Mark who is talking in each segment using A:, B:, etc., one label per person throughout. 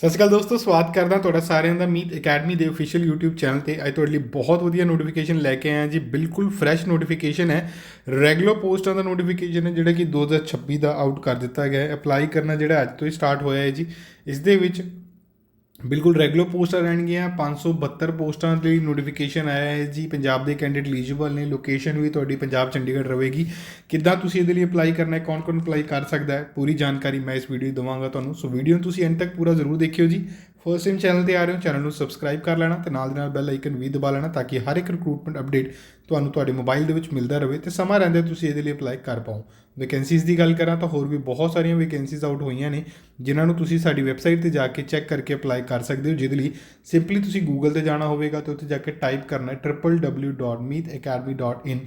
A: ਸਤਿ ਸ਼੍ਰੀ ਅਕਾਲ ਦੋਸਤੋ, ਸਵਾਗਤ ਕਰਦਾ ਤੁਹਾਡਾ ਸਾਰਿਆਂ ਦਾ ਮੀਤ ਅਕੈਡਮੀ ਦੇ ਅਫੀਸ਼ੀਅਲ YouTube ਚੈਨਲ ਤੇ। ਅੱਜ ਤੁਹਾਡੇ ਲਈ ਬਹੁਤ ਵਧੀਆ ਨੋਟੀਫਿਕੇਸ਼ਨ ਲੈ ਕੇ ਆਇਆ ਜੀ। ਬਿਲਕੁਲ ਫਰੈਸ਼ ਨੋਟੀਫਿਕੇਸ਼ਨ ਹੈ। ਰੈਗੂਲਰ ਪੋਸਟਾਂ ਦਾ ਨੋਟੀਫਿਕੇਸ਼ਨ ਹੈ, ਜਿਹੜਾ ਕਿ 2026 ਦਾ ਆਊਟ ਕਰ ਦਿੱਤਾ ਗਿਆ ਹੈ। ਅਪਲਾਈ ਕਰਨਾ ਜਿਹੜਾ ਅੱਜ ਤੋਂ ਹੀ ਸਟਾਰਟ ਹੋਇਆ ਹੈ ਜੀ। ਇਸ ਦੇ ਵਿੱਚ ਬਿਲਕੁਲ ਰੈਗੂਲਰ ਪੋਸਟਾਂ ਰਹਿਣਗੀਆਂ 572 ਪੋਸਟਾਂ ਲਈ ਨੋਟੀਫਿਕੇਸ਼ਨ ਆਇਆ ਹੈ ਜੀ। ਪੰਜਾਬ ਦੇ ਕੈਂਡੀਡੇਟ ਐਲੀਜੀਬਲ ਨੇ ਲੋਕੇਸ਼ਨ ਵੀ ਤੁਹਾਡੀ ਪੰਜਾਬ ਚੰਡੀਗੜ੍ਹ ਰਹੇਗੀ। ਕਿੱਦਾਂ ਤੁਸੀਂ ਇਹਦੇ ਲਈ ਅਪਲਾਈ ਕਰਨਾ ਹੈ ਕੌਣ ਕੌਣ ਅਪਲਾਈ ਕਰ ਸਕਦਾ ਹੈ, ਪੂਰੀ ਜਾਣਕਾਰੀ ਮੈਂ ਇਸ ਵੀਡੀਓ 'ਚ ਦਵਾਂਗਾ ਤੁਹਾਨੂੰ। ਸੋ ਵੀਡੀਓ ਨੂੰ ਤੁਸੀਂ ਐਂਡ ਤੱਕ ਪੂਰਾ ਜ਼ਰੂਰ ਦੇਖਿਓ ਜੀ। ਫਰਸਟ ਟਾਈਮ ਚੈਨਲ ਤੇ ਆ ਰਹੇ ਹੋ, ਚੈਨਲ ਨੂੰ ਸਬਸਕ੍ਰਾਈਬ ਕਰ ਲੈਣਾ ਤੇ ਨਾਲ ਦੇ ਨਾਲ ਬੈਲ ਆਈਕਨ ਵੀ ਦਬਾ ਲੈਣਾ ਤਾਂ ਕਿ ਹਰ ਇੱਕ ਰਿਕਰੂਟਮੈਂਟ ਅਪਡੇਟ ਤੁਹਾਨੂੰ ਤੁਹਾਡੇ ਮੋਬਾਈਲ ਦੇ ਵਿੱਚ ਮਿਲਦਾ ਰਹੇ ਤੇ ਸਮਾਂ ਰਹਿੰਦੇ ਤੁਸੀਂ ਇਹਦੇ ਲਈ ਅਪਲਾਈ ਕਰ ਪਾਓ। ਵੈਕੈਂਸੀਜ਼ ਦੀ ਗੱਲ ਕਰਾਂ ਤਾਂ ਹੋਰ ਵੀ ਬਹੁਤ ਸਾਰੀਆਂ ਵੈਕੈਂਸੀਜ਼ ਆਊਟ ਹੋਈਆਂ ਨੇ, ਜਿਨ੍ਹਾਂ ਨੂੰ ਤੁਸੀਂ ਸਾਡੀ ਵੈਬਸਾਈਟ ਤੇ ਜਾ ਕੇ ਚੈੱਕ ਕਰਕੇ ਅਪਲਾਈ ਕਰ ਸਕਦੇ ਹੋ, ਜਿਹਦੇ ਲਈ ਸਿੰਪਲੀ ਤੁਸੀਂ ਗੂਗਲ ਤੇ ਜਾਣਾ ਹੋਵੇਗਾ ਤੇ ਉੱਥੇ ਜਾ ਕੇ ਟਾਈਪ ਕਰਨਾ ਹੈ www.meetacademy.in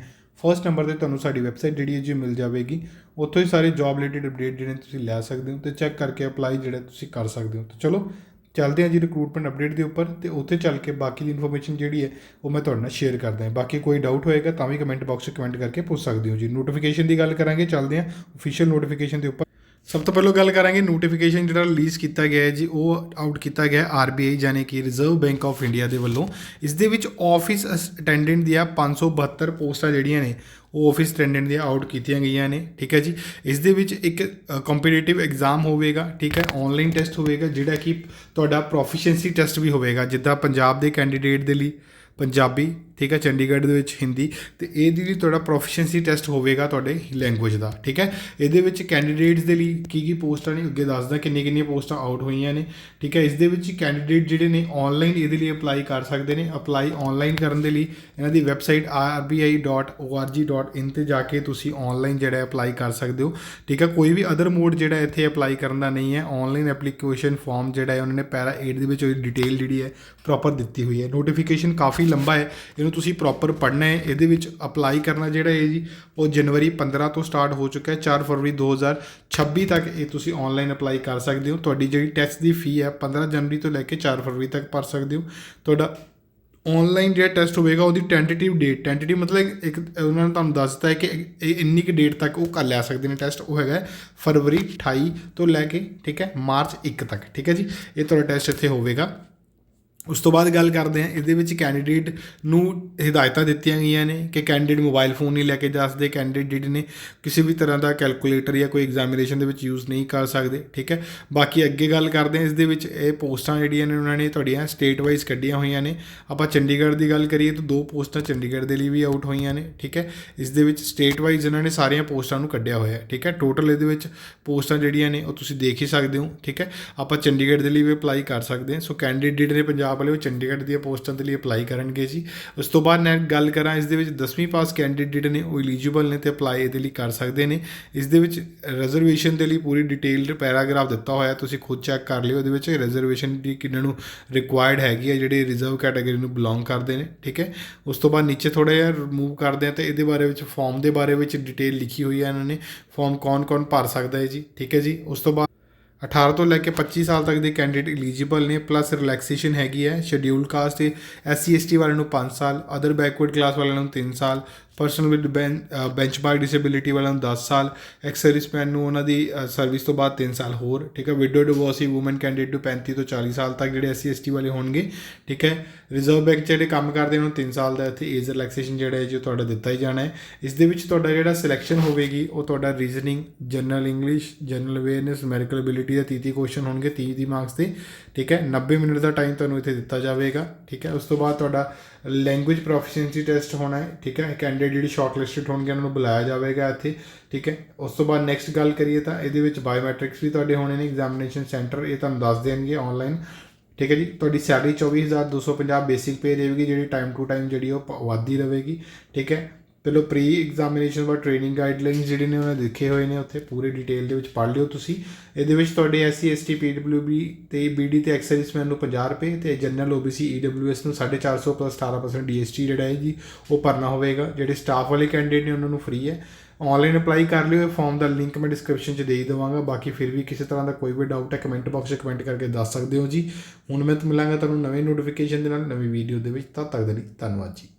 A: ਫਰਸਟ ਨੰਬਰ ਤੇ ਤੁਹਾਨੂੰ ਸਾਡੀ ਵੈਬਸਾਈਟ ਜਿਹੜੀ ਹੈ ਜੀ ਮਿਲ ਜਾਵੇਗੀ, ਉੱਥੋਂ ਹੀ ਸਾਰੇ ਜੌਬ ਰਿਲੇਟਡ ਅਪਡੇਟ ਜਿਹੜੇ ਤੁਸੀਂ ਲੈ ਸਕਦੇ ਹੋ ਤੇ ਚੈੱਕ ਕਰਕੇ ਅਪਲਾਈ ਜਿਹੜਾ ਤੁਸੀਂ ਕਰ ਸਕਦੇ ਹੋ। ਤੇ ਚਲੋ ਚੱਲਦੇ ਹਾਂ ਜੀ ਰਿਕਰੂਟਮੈਂਟ ਅਪਡੇਟ ਦੇ ਉੱਪਰ ਤੇ ਉੱਥੇ ਚੱਲ ਕੇ ਬਾਕੀ ਦੀ ਇਨਫੋਰਮੇਸ਼ਨ ਜਿਹੜੀ ਹੈ ਉਹ ਮੈਂ ਤੁਹਾਡੇ ਨਾਲ ਸ਼ੇਅਰ ਕਰਦਾ ਹਾਂ। ਬਾਕੀ ਕੋਈ ਡਾਊਟ ਹੋਏਗਾ ਤਾਂ ਵੀ ਕਮੈਂਟ ਬਾਕਸ 'ਚ ਕਮੈਂਟ ਕਰਕੇ ਪੁੱਛ ਸਕਦੇ ਹੋ ਜੀ। ਨੋਟੀਫਿਕੇਸ਼ਨ ਦੀ ਗੱਲ ਕਰਾਂਗੇ, ਚੱਲਦੇ ਹਾਂ ਅਫੀਸ਼ੀਅਲ ਨੋਟੀਫਿਕੇਸ਼ਨ ਦੇ ਉੱਪਰ। ਸਭ ਤੋਂ ਪਹਿਲਾਂ ਗੱਲ ਕਰਾਂਗੇ ਨੋਟੀਫਿਕੇਸ਼ਨ ਜਿਹੜਾ ਰਿਲੀਜ਼ ਕੀਤਾ ਗਿਆ ਹੈ ਜੀ, ਉਹ ਆਊਟ ਕੀਤਾ ਗਿਆ ਆਰਬੀਆਈ ਯਾਨੀ ਕਿ ਰਿਜ਼ਰਵ ਬੈਂਕ ਆਫ ਇੰਡੀਆ ਦੇ ਵੱਲੋਂ। ਇਸ ਦੇ ਵਿੱਚ ਆਫਿਸ ਅਟੈਂਡੈਂਟ ਦੀਆਂ 572 ਪੋਸਟਾਂ ਜਿਹੜੀਆਂ ਨੇ, ਉਹ ਆਫਿਸ ਅਟੈਂਡੈਂਟ ਦੀਆਂ ਆਊਟ ਕੀਤੀਆਂ ਗਈਆਂ ਨੇ, ਠੀਕ ਹੈ ਜੀ? ਇਸ ਦੇ ਵਿੱਚ ਇੱਕ ਕੰਪੀਟੀਟਿਵ ਐਗਜ਼ਾਮ ਹੋਵੇਗਾ, ਠੀਕ ਹੈ? ਆਨਲਾਈਨ ਟੈਸਟ ਹੋਵੇਗਾ, ਜਿਹੜਾ ਕਿ ਤੁਹਾਡਾ ਪ੍ਰੋਫੀਸ਼ੀਐਂਸੀ ਟੈਸਟ ਵੀ ਹੋਵੇਗਾ, ਜਿੱਦਾਂ ਪੰਜਾਬ ਦੇ ਕੈਂਡੀਡੇਟ ਦੇ ਲਈ, ਪੰਜਾਬੀ ਠੀਕ ਹੈ, ਚੰਡੀਗੜ੍ਹ ਦੇ ਵਿੱਚ ਹਿੰਦੀ ਤੇ ਇਹਦੇ ਲਈ ਤੁਹਾਡਾ ਪ੍ਰੋਫੀਸ਼ੀਐਂਸੀ ਟੈਸਟ ਹੋਵੇਗਾ ਤੁਹਾਡੇ ਲੈਂਗੁਏਜ ਦਾ, ਠੀਕ ਹੈ। ਇਹਦੇ ਵਿੱਚ ਕੈਂਡੀਡੇਟਸ ਦੇ ਲਈ ਕੀ ਕੀ ਪੋਸਟਾਂ ਨੇ, ਅੱਗੇ ਦੱਸਦਾ ਕਿੰਨੀ ਕਿੰਨੀਆਂ ਪੋਸਟਾਂ ਆਊਟ ਹੋਈਆਂ ਨੇ, ਠੀਕ ਹੈ। ਇਸ ਦੇ ਵਿੱਚ ਕੈਂਡੀਡੇਟ ਜਿਹੜੇ ਨੇ ਆਨਲਾਈਨ ਇਹਦੇ ਲਈ ਅਪਲਾਈ ਕਰ ਸਕਦੇ ਨੇ ਅਪਲਾਈ ਆਨਲਾਈਨ ਕਰਨ ਦੇ ਲਈ ਇਹਨਾਂ ਦੀ ਵੈਬਸਾਈਟ rbi.org.in ਤੇ ਜਾ ਕੇ ਤੁਸੀਂ ਆਨਲਾਈਨ ਜਿਹੜਾ ਅਪਲਾਈ ਕਰ ਸਕਦੇ ਹੋ, ਠੀਕ ਹੈ। ਕੋਈ ਵੀ ਅਦਰ ਮੋਡ ਜਿਹੜਾ ਇੱਥੇ ਅਪਲਾਈ ਕਰਨ ਦਾ ਨਹੀਂ ਹੈ ਆਨਲਾਈਨ ਐਪਲੀਕੇਸ਼ਨ ਫਾਰਮ ਜਿਹੜਾ ਹੈ, ਉਹਨਾਂ ਨੇ ਪੈਰਾ 8 ਦੇ ਵਿੱਚ ਉਹਦੀ ਡਿਟੇਲ ਜਿਹੜੀ ਹੈ ਪ੍ਰੋਪਰ ਦਿੱਤੀ ਹੋਈ ਹੈ। ਨੋਟੀਫਿਕੇਸ਼ਨ ਕਾਫੀ ਲੰਬਾ ਹੈ, ਇਹਨੂੰ ਤੁਸੀਂ ਪ੍ਰੋਪਰ ਪੜ੍ਹਨਾ ਹੈ, ਇਹਦੇ ਵਿੱਚ ਅਪਲਾਈ ਕਰਨਾ ਜਿਹੜਾ ਹੈ ਜੀ, ਉਹ ਜਨਵਰੀ 15 ਤੋਂ ਸਟਾਰਟ ਹੋ ਚੁੱਕਾ ਹੈ 4 ਫਰਵਰੀ 2026 ਤੱਕ ਇਹ ਤੁਸੀਂ ਆਨਲਾਈਨ ਅਪਲਾਈ ਕਰ ਸਕਦੇ ਹੋ। ਤੁਹਾਡੀ ਜਿਹੜੀ ਟੈਸਟ ਦੀ ਫੀ ਹੈ 15 ਜਨਵਰੀ ਤੋਂ ਲੈ ਕੇ 4 ਫਰਵਰੀ ਤੱਕ ਭਰ ਸਕਦੇ ਹੋ। ਤੁਹਾਡਾ ਆਨਲਾਈਨ ਜਿਹੜਾ ਟੈਸਟ ਹੋਵੇਗਾ, ਉਹਦੀ ਟੈਂਟੇਟਿਵ ਡੇਟ ਟੈਂਟੇਟਿਵ ਮਤਲਬ ਇੱਕ, ਉਹਨਾਂ ਨੇ ਤੁਹਾਨੂੰ ਦੱਸ ਦਿੱਤਾ ਹੈ ਕਿ ਇਹ ਇੰਨੀ ਕੁ ਡੇਟ ਤੱਕ ਉਹ ਕਰ ਲੈ ਸਕਦੇ ਨੇ ਟੈਸਟ ਉਹ ਹੈਗਾ ਫਰਵਰੀ 28 ਤੋਂ ਲੈ ਕੇ, ਠੀਕ ਹੈ, ਮਾਰਚ 1 ਤੱਕ, ਠੀਕ ਹੈ ਜੀ। ਇਹ ਤੁਹਾਡਾ ਟੈਸਟ ਇੱਥੇ ਹੋਵੇਗਾ। ਉਸ ਤੋਂ ਬਾਅਦ ਗੱਲ ਕਰਦੇ ਹਾਂ, ਇਹਦੇ ਵਿੱਚ ਕੈਂਡੀਡੇਟ ਨੂੰ ਹਿਦਾਇਤਾਂ ਦਿੱਤੀਆਂ ਗਈਆਂ ਨੇ ਕਿ ਕੈਂਡੀਡੇਟ ਮੋਬਾਈਲ ਫੋਨ ਨਹੀਂ ਲੈ ਕੇ ਜਾ ਸਕਦੇ ਕੈਂਡੀਡੇਟ ਜਿਹੜੇ ਨੇ ਕਿਸੇ ਵੀ ਤਰ੍ਹਾਂ ਦਾ ਕੈਲਕੂਲੇਟਰ ਜਾਂ ਕੋਈ ਐਗਜ਼ਾਮੀਨੇਸ਼ਨ ਦੇ ਵਿੱਚ ਯੂਜ਼ ਨਹੀਂ ਕਰ ਸਕਦੇ, ਠੀਕ ਹੈ? ਬਾਕੀ ਅੱਗੇ ਗੱਲ ਕਰਦੇ ਹਾਂ ਇਸ ਦੇ ਵਿੱਚ ਇਹ ਪੋਸਟਾਂ ਜਿਹੜੀਆਂ ਨੇ ਉਹਨਾਂ ਨੇ ਤੁਹਾਡੀਆਂ ਸਟੇਟ ਵਾਈਜ਼ ਕੱਢੀਆਂ ਹੋਈਆਂ ਨੇ। ਆਪਾਂ ਚੰਡੀਗੜ੍ਹ ਦੀ ਗੱਲ ਕਰੀਏ ਤਾਂ ਦੋ ਪੋਸਟਾਂ ਚੰਡੀਗੜ੍ਹ ਦੇ ਲਈ ਵੀ ਆਊਟ ਹੋਈਆਂ ਨੇ, ਠੀਕ ਹੈ? ਇਸ ਦੇ ਵਿੱਚ ਸਟੇਟ ਵਾਈਜ਼ ਇਹਨਾਂ ਨੇ ਸਾਰੀਆਂ ਪੋਸਟਾਂ ਨੂੰ ਕੱਢਿਆ ਹੋਇਆ ਹੈ ਠੀਕ ਹੈ? ਟੋਟਲ ਇਹਦੇ ਵਿੱਚ ਪੋਸਟਾਂ ਜਿਹੜੀਆਂ ਨੇ ਉਹ ਤੁਸੀਂ ਦੇਖ ਹੀ ਸਕਦੇ ਹੋ, ਠੀਕ ਹੈ? ਆਪਾਂ ਚੰਡੀਗੜ੍ਹ ਦੇ ਲਈ ਵੀ ਅਪਲਾਈ ਕਰ ਸਕਦੇ ਹਾਂ। ਸੋ ਕੈਂਡੀਡੇਟ ਨੇ ਪੰਜਾਬ ਵਾਲੇ ਉਹ ਚੰਡੀਗੜ੍ਹ ਦੀਆਂ ਪੋਸਟਾਂ ਦੇ ਲਈ ਅਪਲਾਈ ਕਰਨਗੇ ਜੀ। ਉਸ ਤੋਂ ਬਾਅਦ ਮੈਂ ਗੱਲ ਕਰਾਂ ਇਸ ਦੇ ਵਿੱਚ 10ਵੀਂ ਪਾਸ ਕੈਂਡੀਡੇਟ ਨੇ ਉਹ ਐਲੀਜੀਬਲ ਨੇ ਤੇ ਅਪਲਾਈ ਇਹਦੇ ਲਈ ਕਰ ਸਕਦੇ ਨੇ। ਇਸ ਦੇ ਵਿੱਚ ਰਿਜ਼ਰਵੇਸ਼ਨ ਦੇ ਲਈ ਪੂਰੀ ਡਿਟੇਲਡ ਪੈਰਾਗ੍ਰਾਫ ਦਿੱਤਾ ਹੋਇਆ, ਤੁਸੀਂ ਖੁਦ ਚੈੱਕ ਕਰ ਲਿਓ। ਇਹਦੇ ਵਿੱਚ ਰਿਜ਼ਰਵੇਸ਼ਨ ਦੀ ਕਿੰਨਾਂ ਨੂੰ ਰਿਕੁਆਇਰਡ ਹੈਗੀ ਹੈ ਜਿਹੜੇ ਰਿਜ਼ਰਵ ਕੈਟਾਗਰੀ ਨੂੰ ਬਿਲੋਂਗ ਕਰਦੇ ਨੇ, ਠੀਕ ਹੈ? ਉਸ ਤੋਂ ਬਾਅਦ ਨੀਚੇ ਥੋੜਾ ਜਿਹਾ ਰਿਮੂਵ ਕਰਦੇ ਆ ਤੇ ਇਹਦੇ ਬਾਰੇ ਵਿੱਚ ਫਾਰਮ ਦੇ ਬਾਰੇ ਵਿੱਚ ਡਿਟੇਲ ਲਿਖੀ ਹੋਈ ਹੈ ਇਹਨਾਂ ਨੇ। ਫਾਰਮ ਕੌਣ-ਕੌਣ ਭਰ ਸਕਦਾ ਹੈ ਜੀ, ਠੀਕ ਹੈ ਜੀ? ਉਸ ਤੋਂ ਬਾਅਦ 18 ਤੋਂ ਲੈ ਕੇ 25 ਸਾਲ ਤੱਕ ਦੇ ਕੈਂਡੀਡੇਟ ਐਲੀਜੀਬਲ ਨੇ ਪਲੱਸ ਰਿਲੈਕਸੇਸ਼ਨ ਹੈਗੀ ਹੈ ਸ਼ਡਿਊਲਡ ਕਾਸਟ ਤੇ ਐਸਸੀ ਐਸਟੀ ਵਾਲਿਆਂ ਨੂੰ 5 ਸਾਲ ਅਦਰ ਬੈਕਵਰਡ ਕਲਾਸ ਵਾਲਿਆਂ ਨੂੰ 3 ਸਾਲ person with bench benchmark disability ਵਾਲਿਆਂ ਨੂੰ 10 ਸਾਲ ਐਕਸ ਸਰਵਿਸਮੈਨ ਨੂੰ ਉਹਨਾਂ ਦੀ ਸਰਵਿਸ ਤੋਂ ਬਾਅਦ 3 ਸਾਲ ਹੋਰ, ਠੀਕ ਹੈ? ਵਿਡੋ ਡਿਵੋਰਸੀ ਔਮਨ ਕੈਂਡੀਡੇਟ ਨੂੰ 35 ਤੋਂ 40 ਸਾਲ ਤੱਕ ਜਿਹੜੇ ਐਸਸੀ ਐਸਟੀ ਵਾਲੇ ਹੋਣਗੇ, ਠੀਕ ਹੈ? ਰਿਜ਼ਰਵ ਬੈਂਕ 'ਚ ਜਿਹੜੇ ਕੰਮ ਕਰਦੇ ਉਹਨਾਂ ਨੂੰ 3 ਸਾਲ ਦਾ ਇੱਥੇ ਏਜ ਰਿਲੈਕਸੇਸ਼ਨ ਜਿਹੜਾ ਹੈ ਜੋ ਤੁਹਾਡਾ ਦਿੱਤਾ ਹੀ ਜਾਣਾ ਹੈ। ਇਸ ਦੇ ਵਿੱਚ ਤੁਹਾਡਾ ਜਿਹੜਾ ਸਿਲੈਕਸ਼ਨ ਹੋਵੇਗੀ, ਉਹ ਤੁਹਾਡਾ reasoning general English general awareness medical ability ਦਾ 30 ਕੁਐਸਚਨ ਹੋਣਗੇ 30 ਦੀ ਮਾਰਕਸ ਤੇ ਠੀਕ ਹੈ? 90 ਮਿੰਟ ਦਾ ਟਾਈਮ ਤੁਹਾਨੂੰ ਇੱਥੇ ਦਿੱਤਾ ਜਾਵੇਗਾ, ਠੀਕ ਹੈ? ਉਸ ਤੋਂ ਬਾਅਦ ਤੁਹਾਡਾ ਲੈਂਗੁਏਜ ਪ੍ਰੋਫੀਸ਼ੀਐਂਸੀ ਟੈਸਟ ਹੋਣਾ ਹੈ, ਠੀਕ ਹੈ? ਕੈਂਡੀਡੇਟ ਜਿਹੜੀ ਸ਼ਾਰਟਲਿਸਟਡ ਹੋਣਗੇ ਉਹਨਾਂ ਨੂੰ ਬੁਲਾਇਆ ਜਾਵੇਗਾ ਇੱਥੇ, ਠੀਕ ਹੈ? ਉਸ ਤੋਂ ਬਾਅਦ ਨੈਕਸਟ ਗੱਲ ਕਰੀਏ ਤਾਂ ਇਹਦੇ ਵਿੱਚ ਬਾਇਓਮੈਟ੍ਰਿਕਸ ਵੀ ਤੁਹਾਡੇ ਹੋਣੇ ਨੇ ਐਗਜ਼ਾਮੀਨੇਸ਼ਨ ਸੈਂਟਰ ਇਹ ਤੁਹਾਨੂੰ ਦੱਸ ਦੇਣਗੇ ਆਨਲਾਈਨ ਠੀਕ ਹੈ ਜੀ? ਤੁਹਾਡੀ ਸੈਲਰੀ 24250 ਬੇਸਿਕ ਪੇ ਰਹੇਗੀ, ਜਿਹੜੀ ਟਾਈਮ ਟੂ ਟਾਈਮ ਜਿਹੜੀ ਉਹ ਵਾਧੀ ਰਹੇਗੀ, ਠੀਕ ਹੈ? ਪਹਿਲੋ ਪ੍ਰੀ ਐਗਜ਼ਾਮੀਨੇਸ਼ਨ ਬਾਅਦ ਟ੍ਰੇਨਿੰਗ ਗਾਈਡਲਾਈਨਸ ਜਿਹੜੇ ਨੇ, ਉਹਨਾਂ ਦੇਖੇ ਹੋਏ ਨੇ, ਉੱਥੇ ਪੂਰੇ ਡਿਟੇਲ ਦੇ ਵਿੱਚ ਪੜ੍ਹ ਲਿਓ ਤੁਸੀਂ। ਇਹਦੇ ਵਿੱਚ ਤੁਹਾਡੇ ਐਸਸੀ ਐਸਟੀ ਪੀਡਬਲਯੂਬੀ ਤੇ ਬੀਡੀ ਤੇ ਐਕਸਰਵਿਸਮੈਨ ਨੂੰ 50 ਰੁਪਏ ਤੇ ਜਨਰਲ ਓਬੀਸੀ ਈਡਬਲਯੂਐਸ ਨੂੰ 450 ਪਲੱਸ 18% ਡੀਐਸਟੀ ਜਿਹੜਾ ਹੈ ਜੀ, ਉਹ ਭਰਨਾ ਹੋਵੇਗਾ। ਜਿਹੜੇ ਸਟਾਫ ਵਾਲੇ ਕੈਂਡੀਡੇਟ ਨੇ, ਉਹਨਾਂ ਨੂੰ ਫ੍ਰੀ ਹੈ। ਆਨਲਾਈਨ ਅਪਲਾਈ ਕਰ ਲਿਓ, ਇਹ ਫਾਰਮ ਦਾ ਲਿੰਕ ਮੈਂ ਡਿਸਕ੍ਰਿਪਸ਼ਨ 'ਚ ਦੇ ਹੀ ਦੇਵਾਂਗਾ। ਬਾਕੀ ਫਿਰ ਵੀ ਕਿਸੇ ਤਰ੍ਹਾਂ ਦਾ ਕੋਈ ਵੀ ਡਾਊਟ ਹੈ ਕਮੈਂਟ ਬਾਕਸ 'ਚ ਕਮੈਂਟ ਕਰਕੇ ਦੱਸ ਸਕਦੇ ਹੋ ਜੀ। ਹੁਣ ਮੈਂ ਮਿਲਾਂਗਾ ਤੁਹਾਨੂੰ ਨਵੇਂ ਨੋਟੀਫਿਕੇਸ਼ਨ ਦੇ ਨਾਲ ਨਵੀਂ ਵੀਡੀਓ ਦੇ ਵਿੱਚ, ਤਦ ਤੱਕ ਦੇ ਲਈ ਧੰਨਵਾਦ ਜੀ।